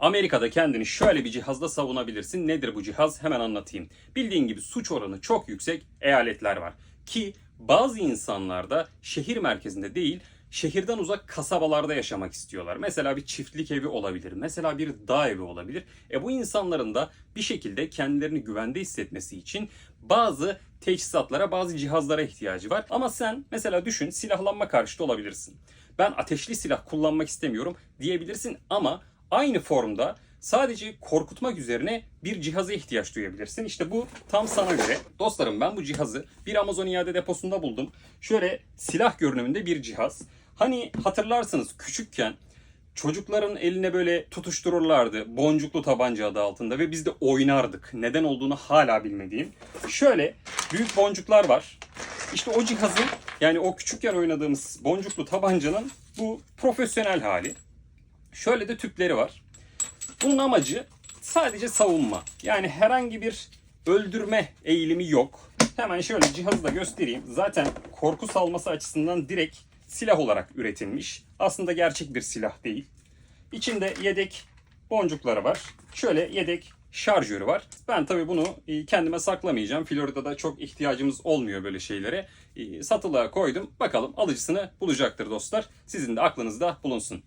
Amerika'da kendini şöyle bir cihazla savunabilirsin. Nedir bu cihaz? Hemen anlatayım. Bildiğin gibi suç oranı çok yüksek eyaletler var. Ki bazı insanlar da şehir merkezinde değil, şehirden uzak kasabalarda yaşamak istiyorlar. Mesela bir çiftlik evi olabilir. Mesela bir dağ evi olabilir. E bu insanların da bir şekilde kendilerini güvende hissetmesi için bazı teçhizatlara, bazı cihazlara ihtiyacı var. Ama sen mesela düşün silahlanma karşıtı olabilirsin. Ben ateşli silah kullanmak istemiyorum diyebilirsin ama aynı formda sadece korkutmak üzerine bir cihaza ihtiyaç duyabilirsin. İşte bu tam sana göre. Dostlarım ben bu cihazı bir Amazon iade deposunda buldum. Şöyle silah görünümünde bir cihaz. Hani hatırlarsınız küçükken çocukların eline böyle tutuştururlardı boncuklu tabanca adı altında ve biz de oynardık. Neden olduğunu hala bilmediğim. Şöyle büyük boncuklar var. İşte o cihazın yani o küçükken oynadığımız boncuklu tabancanın bu profesyonel hali. Şöyle de tüpleri var. Bunun amacı sadece savunma. Yani herhangi bir öldürme eğilimi yok. Hemen şöyle cihazı da göstereyim. Zaten korku salması açısından direkt silah olarak üretilmiş. Aslında gerçek bir silah değil. İçinde yedek boncukları var. Şöyle yedek şarjörü var. Ben tabii bunu e, kendime saklamayacağım. Florida'da çok ihtiyacımız olmuyor böyle şeylere. E, Satılığa koydum. Bakalım alıcısını bulacaktır dostlar. Sizin de aklınızda bulunsun.